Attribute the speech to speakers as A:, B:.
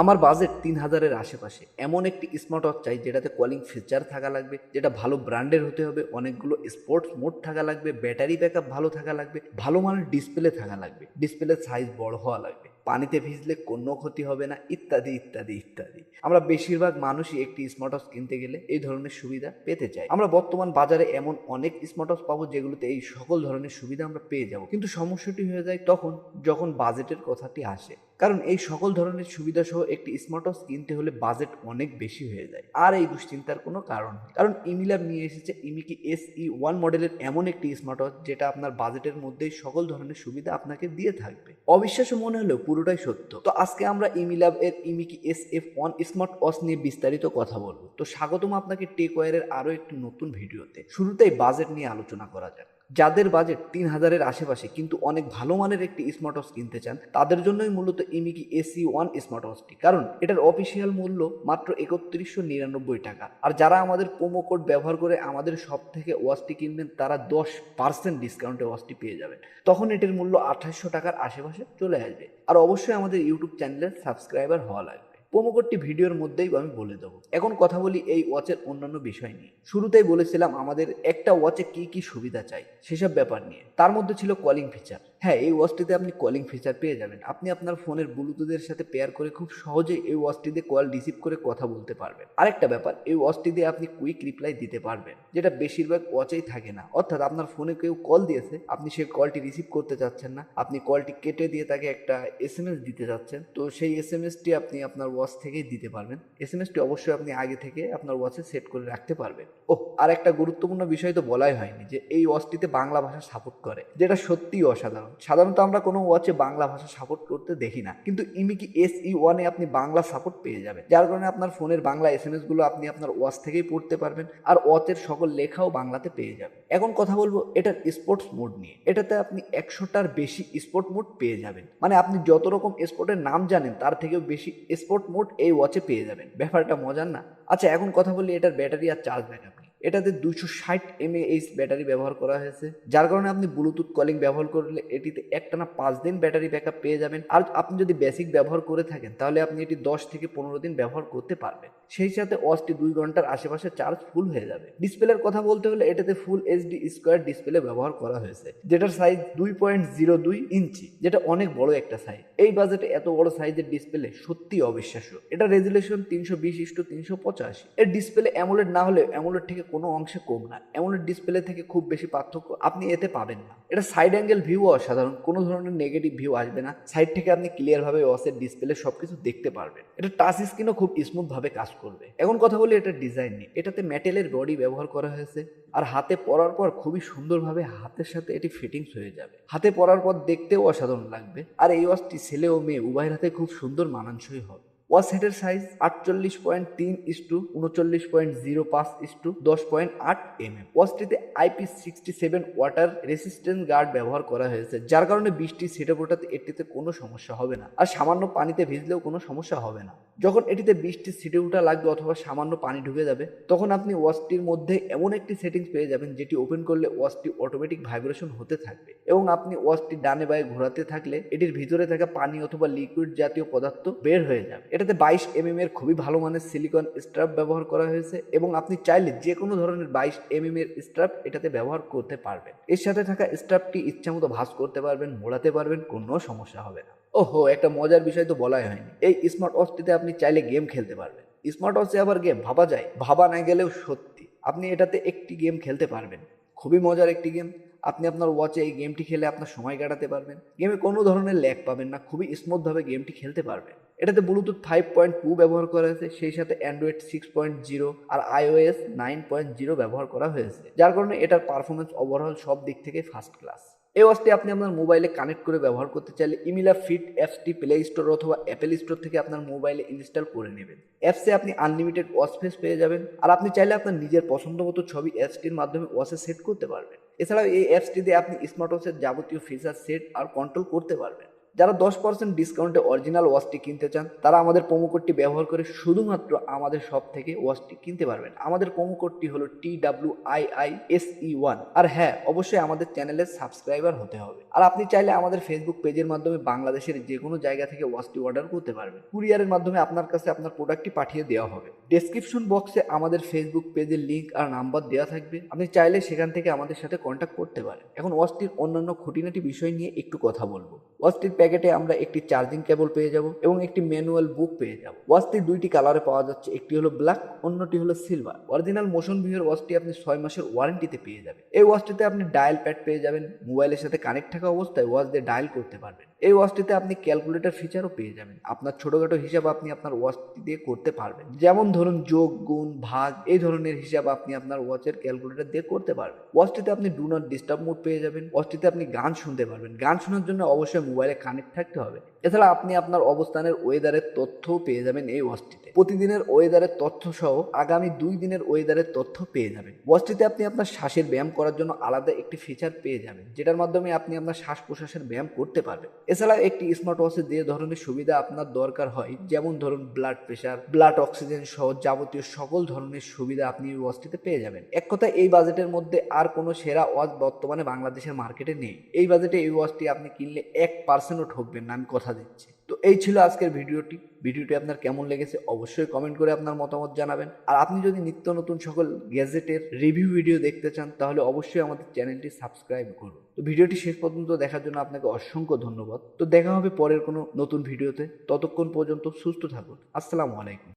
A: আমার বাজেট তিন হাজারের আশেপাশে। এমন একটি স্মার্ট ওয়াচ চাই যেটাতে কলিং ফিচার থাকা লাগবে, যেটা ভালো ব্র্যান্ডের হতে হবে, অনেকগুলো স্পোর্টস মোড থাকা লাগবে ব্যাটারি ব্যাকআপ ভালো থাকা লাগবে, ভালো মানের ডিসপ্লে থাকা লাগবে ডিসপ্লে সাইজ বড় হওয়া লাগবে, পানিতে ভিজলে কোনো ক্ষতি হবে না, ইত্যাদি ইত্যাদি ইত্যাদি। আমরা বেশিরভাগ মানুষই একটি স্মার্ট ওয়াচ কিনতে গেলে এই ধরনের সুবিধা পেতে চাই। আমরা বর্তমান বাজারে এমন অনেক স্মার্ট ওয়াচ পাবো যেগুলোতে এই সকল ধরনের সুবিধা আমরা পেয়ে যাব। কিন্তু সমস্যাটি হয়ে যায় তখন, যখন বাজেটের কথাটি আসে। কারণ এই সকল ধরনের সুবিধা সহ একটি স্মার্ট ওয়াচ কিনতে হলে বাজেট অনেক বেশি হয়ে যায়। আর এই দুশ্চিন্তার কোনো কারণ কারণ ইমিল্যাব নিয়ে এসেছে ইমিকি এস ই ওয়ান মডেলের এমন একটি স্মার্ট ওয়াচ যেটা আপনার বাজেটের মধ্যেই সকল ধরনের সুবিধা আপনাকে দিয়ে থাকবে। অবিশ্বাস্য মনে হলেও পুরোটাই সত্য। তো আজকে আমরা ইমিল্যাব এর Imiki S F one smart watch নিয়ে বিস্তারিত কথা বলব। তো স্বাগতম আপনাকে টেক ওয়ারের আরও একটি নতুন ভিডিওতে। শুরুতেই বাজেট নিয়ে আলোচনা করা যাক। যাদের বাজেট তিন হাজারের আশেপাশে কিন্তু অনেক ভালো মানের একটি স্মার্ট ওয়াচ কিনতে চান, তাদের জন্যই মূলত ইমিকি এসি ওয়ান স্মার্ট ওয়াচটি কারণ এটার অফিসিয়াল মূল্য মাত্র একত্রিশশো নিরানব্বই টাকা। আর যারা আমাদের প্রোমো কোড ব্যবহার করে আমাদের সব থেকে ওয়াচটি কিনবেন, তারা দশ পার্সেন্ট ডিসকাউন্টে ওয়াচটি পেয়ে যাবেন। তখন এটির মূল্য আঠাশশো টাকার আশেপাশে চলে আসবে। আর অবশ্যই আমাদের ইউটিউব চ্যানেলের সাবস্ক্রাইবার হওয়া লাগবে। কোডটি ভিডিওর মধ্যেই আমি বলে দেবো। এখন কথা বলি এই ওয়াচের অন্যান্য বিষয় নিয়ে। শুরুতেই বলেছিলাম আমাদের একটা ওয়াচে কি কি সুবিধা চাই, সেসব ব্যাপার নিয়ে। তার মধ্যে ছিল কলিং ফিচার হ্যাঁ এই ওয়াচটিতে আপনি কলিং ফিচার পেয়ে যাবেন। আপনি আপনার ফোনের ব্লুটুথের সাথে পেয়ার করে খুব সহজেই এই ওয়াচটিতে কল রিসিভ করে কথা বলতে পারবেন। আরেকটা ব্যাপার, এই ওয়াচটি দিয়ে আপনি কুইক রিপ্লাই দিতে পারবেন, যেটা বেশিরভাগ ওয়াচেই থাকে না। অর্থাৎ আপনার ফোনে কেউ কল দিয়েছে, আপনি সেই কলটি রিসিভ করতে চাচ্ছেন না, আপনি কলটি কেটে দিয়ে তাকে একটা এস এম এস দিতে যাচ্ছেন তো সেই এস এম এসটি আপনি আপনার ওয়াচ থেকেই দিতে পারবেন। এস এম এসটি অবশ্যই আপনি আগে থেকে আপনার ওয়াচে সেট করে রাখতে পারবেন। ও আর একটা গুরুত্বপূর্ণ বিষয় তো বলাই হয়নি যে এই ওয়াচটিতে বাংলা ভাষা সাপোর্ট করে, যেটা সত্যিই অসাধারণ। সাধারণত আমরা কোনো ওয়াচে বাংলা ভাষা সাপোর্ট করতে দেখি না। কিন্তু ইমিকি এস ই ওয়ানে আপনি বাংলা সাপোর্ট পেয়ে যাবেন। যার কারণে আপনার ফোনের বাংলা এসগুলো আপনি আপনার ওয়াচ থেকেই পড়তে পারবেন আর ওয়াচের সকল লেখাও বাংলাতে পেয়ে যাবেন। এখন কথা বলব এটার স্পোর্টস মোড নিয়ে। এটাতে আপনি একশোটার বেশি স্পোর্ট মোড পেয়ে যাবেন। মানে আপনি যত রকম স্পোর্টের নাম জানেন, তার থেকেও বেশি স্পোর্ট মোড এই ওয়াচে পেয়ে যাবেন। ব্যাপারটা মজার না? আচ্ছা এখন কথা বলি এটার ব্যাটারি আর চার্জ ব্যাকআপ এটাতে দুইশো ষাট এমএএইচ ব্যাটারি ব্যবহার করা হয়েছে। যার কারণে আপনি ব্লুটুথ কলিং ব্যবহার করলে এটিতে একটানা পাঁচ দিন ব্যাটারি ব্যাকআপ পেয়ে যাবেন। আর আপনি যদি বেসিক ব্যবহার করে থাকেন, তাহলে আপনি এটি দশ থেকে পনেরো দিন ব্যবহার করতে পারবেন। সেই সাথে ওয়াচটি দুই ঘণ্টার আশেপাশে চার্জ ফুল হয়ে যাবে। ডিসপ্লের কথা বলতে হলে এটাতে ফুল এইচডি স্কোয়ার ডিসপ্লে ব্যবহার করা হয়েছে, যেটার সাইজ দুই পয়েন্ট জিরো দুই ইঞ্চি, যেটা অনেক বড় একটা সাইজ এই বাজেটে এত বড় সাইজের ডিসপ্লে সত্যি অবিশ্বাস্য। এটা রেজুলেশন তিনশো বিশ ইস্টু তিনশো পঁচাশি। এর ডিসপ্লে অ্যামোলেড না হলে অ্যামোলেড থেকে কোনো অংশে কম না। অ্যামোলেড ডিসপ্লে থেকে খুব বেশি পার্থক্য আপনি এতে পাবেন না। এটা সাইড অ্যাঙ্গেল ভিউ অসাধারণ। কোনো ধরনের নেগেটিভ ভিউ আসবে না। সাইড থেকে আপনি ক্লিয়ারভাবে ওয়াসের ডিসপ্লে সবকিছু দেখতে পারবেন। এটা টাচ স্ক্রিনও খুব স্মুথভাবে কাজ করবে। এখন কথা বলি এটা ডিজাইন নিয়ে। এটাতে মেটেলের বডি ব্যবহার করা হয়েছে। আর হাতে পরার পর খুবই সুন্দরভাবে হাতের সাথে এটি ফিটিংস হয়ে যাবে। হাতে পরার পর দেখতেও অসাধারণ লাগবে। আর এই ওয়াচটি ছেলে ও মেয়ে উভয়ের হাতে খুব সুন্দর মানানসই হবে। ওয়াচ হেডের সাইজ আটচল্লিশ পয়েন্ট তিন ইস্টু উনচল্লিশ পয়েন্ট জিরো পাঁচ ইস্টু দশ পয়েন্ট আট M M ওয়াচটিতে IP sixty seven water resistance guard ব্যবহার করা হয়েছে, যার কারণে বৃষ্টি, ছেটে ফোটাতে এটিতে কোনো সমস্যা হবে না। আর সামান্য পানিতে ভিজলেও কোনো সমস্যা হবে না। যখন এটিতে বৃষ্টি, ছিটে উঠা লাগবে অথবা সামান্য পানি ঢুকে যাবে, তখন আপনি ওয়াচটির মধ্যে এমন একটি সেটিংস পেয়ে যাবেন, যেটি ওপেন করলে ওয়াচটি অটোমেটিক ভাইব্রেশন হতে থাকবে। এবং আপনি ওয়াচটি ডানে বায়ে ঘোরাতে থাকলে এটির ভিতরে থাকা পানি অথবা লিকুইড জাতীয় পদার্থ বের হয়ে যাবে। এটাতে বাইশ এমএম এর খুবই ভালো মানের সিলিকন স্ট্রাপ ব্যবহার করা হয়েছে এবং আপনি চাইলে যে কোনো ধরনের বাইশ এমএম এর স্ট্রাপ এটাতে ব্যবহার করতে পারবেন। এর সাথে থাকা স্ট্রাপটি ইচ্ছামতো ভাঁজ করতে পারবেন, মোড়াতে পারবেন, কোনো সমস্যা হবে না। ওহো, একটা মজার বিষয় তো বলাই হয়নি। এই স্মার্ট ওয়াচটিতে আপনি চাইলে গেম খেলতে পারবেন। স্মার্ট ওয়াচে আবার গেম ভাবা যায়। ভাবা না গেলেও সত্যি, আপনি এটাতে একটি গেম খেলতে পারবেন। খুবই মজার একটি গেম আপনি আপনার ওয়াচে এই গেমটি খেলে আপনার সময় কাটাতে পারবেন। গেমে কোনো ধরনের ল্যাগ পাবেন না, খুবই স্মুথভাবে গেমটি খেলতে পারবেন। এটাতে ব্লুটুথ ফাইভ পয়েন্ট টু ব্যবহার করা হয়েছে, সেই সাথে অ্যান্ড্রয়েড সিক্স পয়েন্ট জিরো আর আইওএস নাইন পয়েন্ট জিরো ব্যবহার করা হয়েছে, যার কারণে এটার পারফরমেন্স ওভারঅল সব দিক থেকে ফার্স্ট ক্লাস এই ওয়াচটি আপনি আপনার মোবাইলে কানেক্ট করে ব্যবহার করতে চাইলে ইমিলা ফিট অ্যাপসটি প্লে স্টোর অথবা অ্যাপেল স্টোর থেকে আপনার মোবাইলে ইনস্টল করে নেবেন। অ্যাপসে আপনি আনলিমিটেড ওয়াচ ফেস পেয়ে যাবেন, আর আপনি চাইলে আপনার নিজের পছন্দ মতো ছবি অ্যাপসটির মাধ্যমে ওয়াচে সেট করতে পারবেন। এছাড়াও এই অ্যাপসটিতে আপনি স্মার্ট ওয়াচের যাবতীয় ফিচার সেট আর কন্ট্রোল করতে পারবেন। যারা দশ পার্সেন্ট ডিসকাউন্টে অরিজিনাল ওয়াচটি কিনতে চান, তারা আমাদের প্রোমো কোডটি ব্যবহার করে শুধুমাত্র আমাদের শপ থেকে ওয়াচটি কিনতে পারবেন। আমাদের প্রোমো কোডটি হলো T W I I S E one R হ্যাঁ অবশ্যই আমাদের চ্যানেলের সাবস্ক্রাইবার হতে হবে। আর আপনি চাইলে আমাদের ফেসবুক পেজের মাধ্যমে বাংলাদেশের যে কোনো জায়গা থেকে ওয়াচটি অর্ডার করতে পারবেন। কুরিয়ারের মাধ্যমে আপনার কাছে আপনার প্রোডাক্টটি পাঠিয়ে দেওয়া হবে। ডেসক্রিপশন বক্সে আমাদের ফেসবুক পেজের লিঙ্ক আর নাম্বার দেওয়া থাকবে। আপনি চাইলে সেখান থেকে আমাদের সাথে কন্ট্যাক্ট করতে পারেন। এখন ওয়াচটির অন্যান্য খুঁটিনাটি বিষয় নিয়ে একটু কথা বলব। ওয়াচটির প্যাকেটে আমরা একটি চার্জিং কেবল পেয়ে যাব এবং একটি ম্যানুয়াল বুক পেয়ে যাব। ওয়াচটি দুইটি কালারে পাওয়া যাচ্ছে, একটি হলো ব্ল্যাক, অন্যটি হলো সিলভার। অরিজিনাল মোশন ভিউর ওয়াচটি আপনি ছয় মাসের ওয়ারেন্টিতে পেয়ে যাবেন। এই ওয়াচটিতে আপনি ডায়াল প্যাড পেয়ে যাবেন, মোবাইলের সাথে কানেক্ট থাকা অবস্থায় ওয়াচ দিয়ে ডায়াল করতে পারবেন। এই ওয়াচটিতে আপনি ক্যালকুলেটর ফিচারও পেয়ে যাবেন। আপনার ছোটোখাটো হিসাব আপনি আপনার ওয়াচটি দিয়ে করতে পারবেন। যেমন ধরুন যোগ, গুণ, ভাগ, এই ধরনের হিসাব আপনি আপনার ওয়াচের ক্যালকুলেটর দিয়ে করতে পারবেন। ওয়াচটিতে আপনি ডু নট ডিস্টার্ব মোড পেয়ে যাবেন। ওয়াচটিতে আপনি গান শুনতে পারবেন। গান শোনার জন্য অবশ্যই মোবাইলে কানেক্ট থাকতে হবে। এছাড়া আপনি আপনার অবস্থানের ওয়েদারের তথ্যও পেয়ে যাবেন এই ওয়াচটিতে প্রতিদিনের ওয়েদারের তথ্য সহ আগামী দুই দিনের ওয়েদারের তথ্য পেয়ে যাবেন। ওয়াচটিতে আপনি আপনার শ্বাসের ব্যায়াম করার জন্য আলাদা একটি ফিচার পেয়ে যাবেন, যেটার মাধ্যমে আপনি আপনার শ্বাস প্রশ্বাসের ব্যায়াম করতে পারবেন। এছাড়া একটি স্মার্ট ওয়াচে যে ধরনের সুবিধা আপনার দরকার হয়, যেমন ধরুন ব্লাড প্রেশার ব্লাড অক্সিজেন সহ যাবতীয় সকল ধরনের সুবিধা আপনি এই ওয়াচটিতে পেয়ে যাবেন। এক কথা এই বাজেটের মধ্যে আর কোনো সেরা ওয়াচ বর্তমানে বাংলাদেশের মার্কেটে নেই। এই বাজেটে এই ওয়াচটি আপনি কিনলে এক পার্সেন্টও ঠকবেন না, আমি কথা দিচ্ছি। তো এই ছিল আজকের ভিডিওটি। ভিডিওটি আপনার কেমন লেগেছে অবশ্যই কমেন্ট করে আপনার মতামত জানাবেন। আর আপনি যদি নিত্য নতুন সকল গ্যাজেটের রিভিউ ভিডিও দেখতে চান, তাহলে অবশ্যই আমাদের চ্যানেলটি সাবস্ক্রাইব করুন। তো ভিডিওটি শেষ পর্যন্ত দেখার জন্য আপনাকে অসংখ্য ধন্যবাদ। তো দেখা হবে পরের কোনো নতুন ভিডিওতে ততক্ষণ পর্যন্ত সুস্থ থাকুন। আসসালামু আলাইকুম।